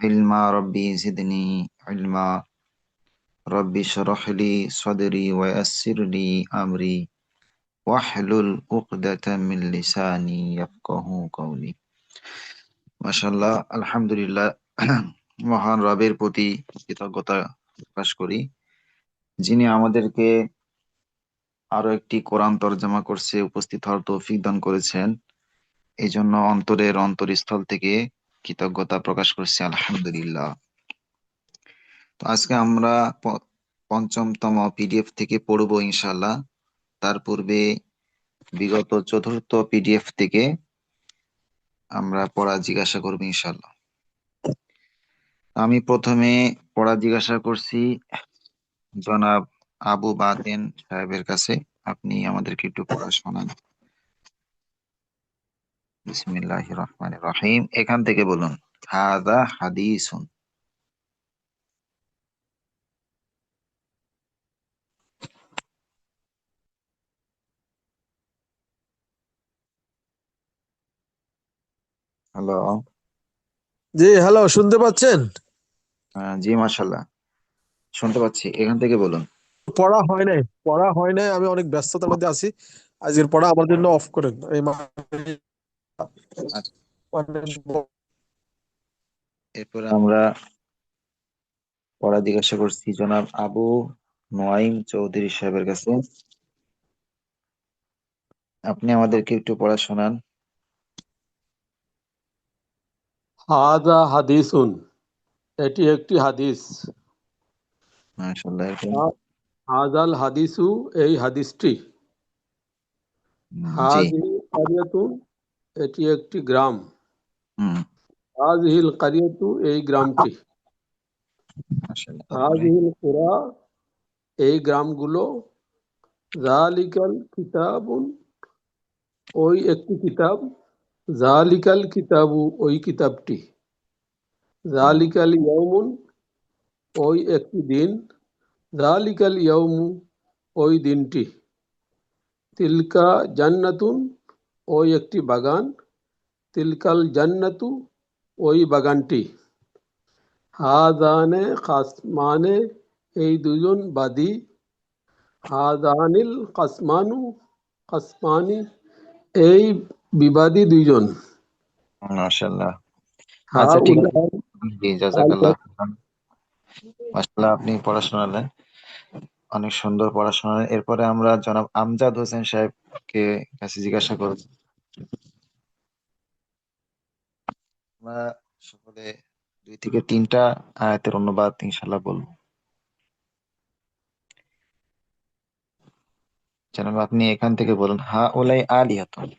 علما ربي زدني علما ربي اشرح لي صدري ويسر لي أمري واحلل عقدة من لساني يفقه قولي মাশাল্লাহ আলহামদুলিল্লাহ মহান রবের প্রতি কৃতজ্ঞতা প্রকাশ করি যিনি আমাদেরকে আরও একটি কোরআন তরজমা করছে, উপস্থিত হওয়ার তৌফিক দান করেছেন। এই জন্য অন্তরের অন্তরস্থল থেকে কৃতজ্ঞতা প্রকাশ করছি, আলহামদুলিল্লাহ। তো আজকে আমরা পঞ্চমতম পিডিএফ থেকে পড়ব ইনশাল্লাহ তার পূর্বে বিগত চতুর্থ পিডিএফ থেকে আমরা পড়া জিজ্ঞাসা করব ইনশাল্লাহ আমি প্রথমে পড়া জিজ্ঞাসা করছি, জনাব আবু বাতেন সাহেবের কাছে আপনি আমাদেরকে একটু পড়া শোনান। বিসমিল্লাহ রহমান রহিম। এখান থেকে বলুন হাদা হাদিসুন। হ্যালো জি হ্যালো শুনতে পাচ্ছেন? জি মাশাল্লাহ শুনতে পাচ্ছি। এখান থেকে বলুন। পড়া হয় নাই পড়া হয় নাই আমি অনেক ব্যস্ততার মধ্যে আছি। আজকের পড়া আমার জন্য অফ করেন এই এরপরে আমরা পড়া জিজ্ঞাসা করছি জনাব আবু নোয়াইম চৌধুরী সাহেবের কাছে। আপনি আমাদেরকে একটু পড়া শোনান। হাদা হাদিসুন এটি একটি হাদিস। মাশাল্লাহ হাদাল হাদিসু এই হাদিসটি। হাজিল এটি একটি গ্রাম। হুম। হাজিল কারিয়াতু এই গ্রামটি। তারপরে কুরা এই গ্রামগুলো। জালিকাল কিতাবুন ওই একটি কিতাব। জালিকাল কিতাবু ওই কিতাবটি। জালিকাল ইয়াউমুন ওই একটি দিন। জালিকাল ইয়াউমু ওই দিনটি। তিলকা জান্নাতুন ওই একটি বাগান। তিলকাল জান্নাতু ওই বাগানটি। হাদানে কাসমানে এই দুজন বাদী। হাদানিল কাসমানু কাসমানি এই বিবাদী দুইজন। মাশাল্লাহ আচ্ছা ঠিক আছে। জি জাজাকাল্লাহ মাশাল্লাহ আপনি পড়াশোনা নেন। অনেক সুন্দর পড়াশোনা। এরপরে আমরা জনাব আমজাদ হোসেন সাহেবকে কাছে জিজ্ঞাসা করব। আমরা সকলে দুই থেকে তিনটা আয়াতের অনুবাদ ইনশাল্লাহ বলব। জনাব, আপনি এখান থেকে বলুন হা ওলাই আলিহাতুন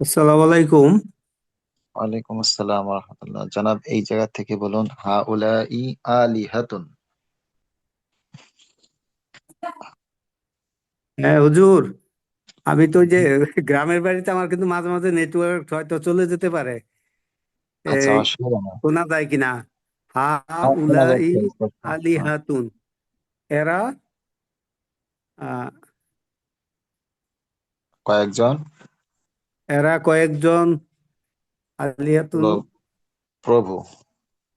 আসসালামু আলাইকুম। ওয়ালাইকুম আসসালাম রাহমাতুল্লাহ। জনাব এই জায়গা থেকে বলুন হা ওলাই আলিহাতুন। হ্যাঁ হুজুর আমি তো যে গ্রামের বাড়িতে আমার কিন্তু মাঝে মাঝে নেটওয়ার্ক হয়তো চলে যেতে পারে। আচ্ছা অসুবিধা না শোনা যায় কিনা? হা শোনা উলাই যাচ্ছে, স্পষ্ট। হ্যাঁ। আলিহাতুন। এরা আহ, কয়েকজন? এরা কয়েকজন আলিহাতুন লোক প্রভু।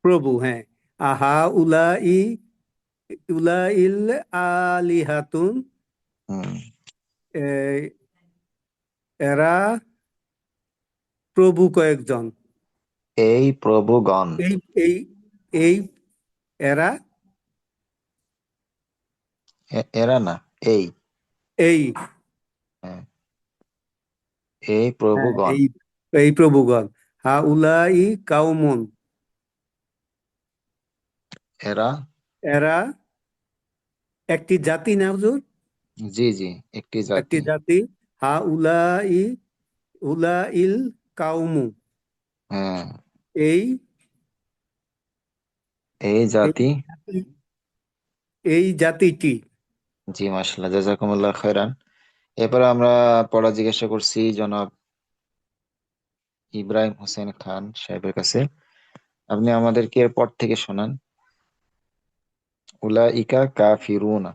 প্রভু হ্যাঁ। আহা উলাই উলাইল আলিহাতুন। এরা প্রভু কয়েকজন। এই প্রভুগণ। এই এই এই এরা? এরা না এই। এই। হ্যাঁ। এই হ্যাঁ, প্রভুগণ এই এই প্রভুগণ হা উলাই কাউমুন। এরা? এরা একটি জাতি না হুজুর? জি জি একটি জাতি। একটি জাতি। হা উলাই উলাইল কাউমু। হ্যাঁ। এই এই জাতি? এই জাতিটি। জি মাশাআল্লাহ জাযাকুমুল্লাহ খায়রান। এরপরে আমরা পড়া জিজ্ঞাসা করছি জনাব ইব্রাহিম হোসেন খান সাহেবের কাছে। আপনি আমাদেরকে এরপর থেকে শোনান। উলাইকা কাফিরুনা।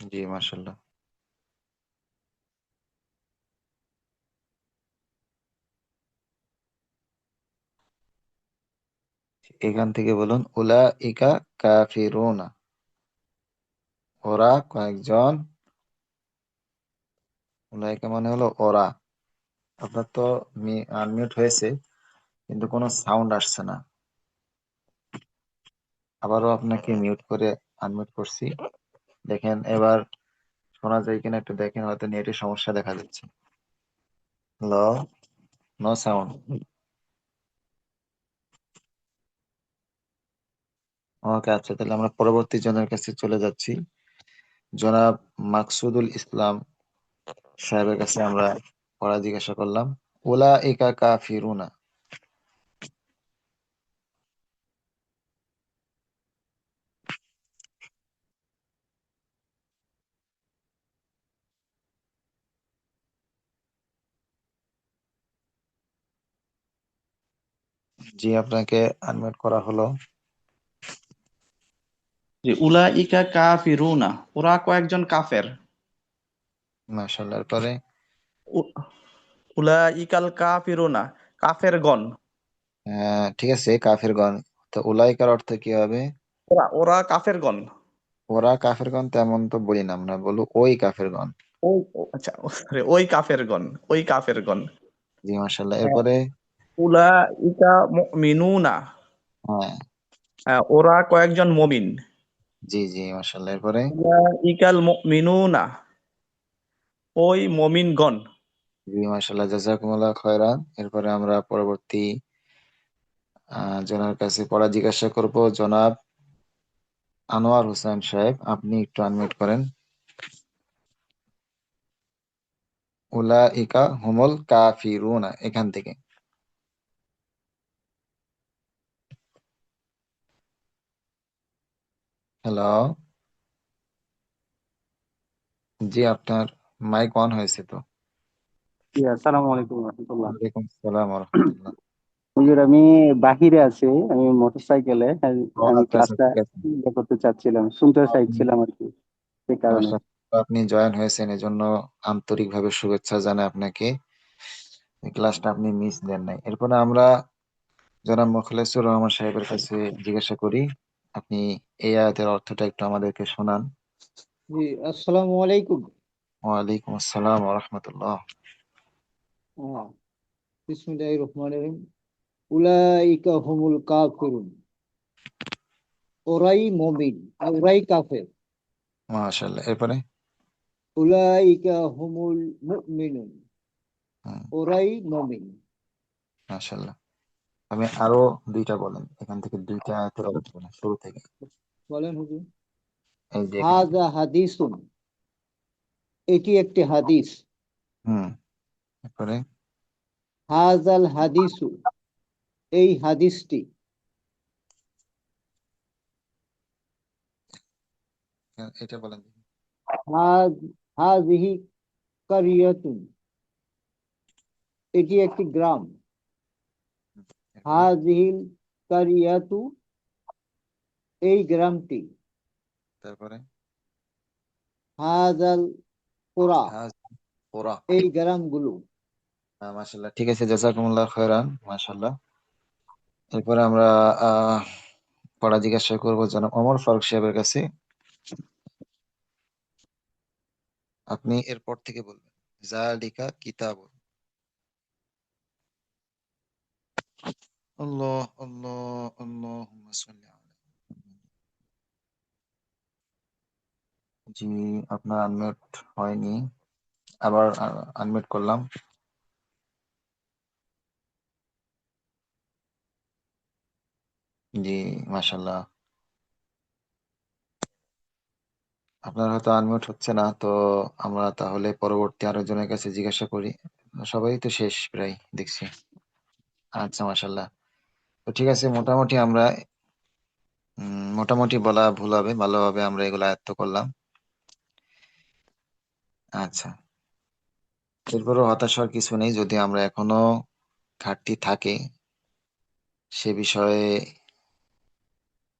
জি মাশাল্লাহ এখান থেকে বলুন, উলাইকা কাফিরুনা। ওরা কয়েকজন, উলাইকা মানে হলো ওরা। আপনার তো আনমিউট হয়েছে, কিন্তু কোনো সাউন্ড আসছে না। আবারও আপনাকে মিউট করে আনমিউট করছি। দেখেন, এবার শোনা যায় কিনা একটু দেখেন, হয়তো নেটের সমস্যা দেখা যাচ্ছে হ্যালো নো সাউন্ড ওকে আচ্ছা তাহলে আমরা পরবর্তী জনের কাছে চলে যাচ্ছি। জনাব মাকসুদুল ইসলাম সাহেবের কাছে আমরা পড়া জিজ্ঞাসা করলাম ওলা একা কাফিরুনা। জি, আপনাকে আনমিউট করা হলো। যে উলাইকা কাফিরুনা ওরা কয়েকজন কাফের। মাশাআল্লাহ পরে উ- উলাইকাল কাফিরুনা কাফেরগণ। আহ, ঠিক আছে কাফিরগণ। তো উলাইকার অর্থ কি হবে? ওরা ওরা কাফেরগণ। ওরা কাফিরগণ তেমন তো বলি না আমরা বলব ওই কাফিরগণ। ওই ও- আচ্ছা ওই কাফেরগণ ওই কাফেরগণ। জি মাশাআল্লাহ এরপরে? উলাইকা মুমিনুনা। হ্যাঁ ওরা কয়েকজন মমিন। জি জি মাশাআল্লাহ। এরপরে? উলাইকাল মুমিনুনা ওই মমিনগণ। জি মাশাআল্লাহ জাযাকুমুল্লাহ খয়রান। এরপরে আমরা পরবর্তী জনার কাছে পড়া জিজ্ঞাসা করব জনাব আনোয়ার হোসেন সাহেব আপনি একটু আনমিউট করেন। উলাইকা হুমুল কাফিরুনা এখান থেকে। হ্যালো জি আপনার মাইক অন হয়েছে তো। জি আসসালামু আলাইকুম রহমতুল্লাহ। ওয়ালাইকুম আসসালাম ওয়া রাহমাতুল্লাহ। হুজুর আমি বাহিরে আছি আমি মোটরসাইকেলে। ও আমি আচ্ছা আচ্ছা ক্লাসটা ইয়ে করতে চাচ্ছিলাম শুনতে চাইছিলাম আর কি সে কারণে। আপনি জয়েন হয়েছেন এজন্য আন্তরিকভাবে শুভেচ্ছা জানাই আপনাকে। ক্লাসটা আপনি মিস দেন নাই। এরপরে আমরা জনাব মুখলেসুর রহমান সাহেবের কাছে জিজ্ঞাসা করি আপনি এই আয়াতের অর্থটা একটু আমাদেরকে শোনান। জি আসসালামু আলাইকুম। ওয়ালাইকুম আসসালাম ওয়া রাহমাতুল্লাহ। বিসমিল্লাহির রহমানির রহিম। উলাইকা হুমুল কাফিরুন। ওরাই মুমিন ওরাই কাফের। মাশাআল্লাহ এরপরে? উলাইকা হুমুল মুমিনুন। ওরাই মুমিন। মাশাআল্লাহ। আমি আরও দুইটা বলেন এখান থেকে দুইটা আয়াতের অর্থ বলেন শুরু থেকে। বলেন হুজুর। এই যে এখানে। হাদিসুন এটি একটি হাদিস। হুম এরপরে। হাজাল হাদিসু এই হাদিসটি। এটা বলেন। হাজ হাজিহি কারিয়াতুন এটি একটি গ্রাম। হাজিহিল কারিয়াতু এই গ্রামটি। তারপরে? হাজাল কোরা হাজ এই গ্রামগুলো। আহ, মাশাআল্লাহ। ঠিক আছে জাযাকুমুল্লাহ খৈরান মাশাআল্লাহ। এরপরে আমরা আহ পড়া জিজ্ঞাসা করব জনাব ওমর ফারুক সাহেবের কাছে। আপনি এরপর থেকে বলবেন। জালিকা কিতাব আল্লাহ আল্লাহ, আল্লাহুম্মা সাল্লি আলা জি, আপনার আনমিউট হয়নি। আবার আনমিউট করলাম। জি, মাশাআল্লাহ। আপনার হয়তো আনমিউট হচ্ছে না, তো আমরা তাহলে পরবর্তী আরেকজনের কাছে জিজ্ঞাসা করি। সবাই তো শেষ প্রায়, দেখছি। আচ্ছা মাশাআল্লাহ। তো ঠিক আছে, মোটামুটি আমরা মোটামুটি বলা ভুল হবে, ভালোভাবে আমরা এগুলো আয়ত্ত করলাম। আচ্ছা। এরপরও হতাশার কিছু নেই, যদি আমরা এখনও ঘাটতি থাকে, সে বিষয়ে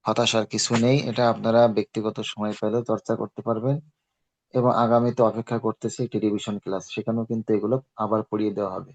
হতাশার কিছু নেই, এটা আপনারা ব্যক্তিগত সময় পেলেও চর্চা করতে পারবেন এবং আগামীতে অপেক্ষা করতেছি একটি রিভিশন ক্লাস সেখানেও কিন্তু এগুলো আবার পড়িয়ে দেওয়া হবে।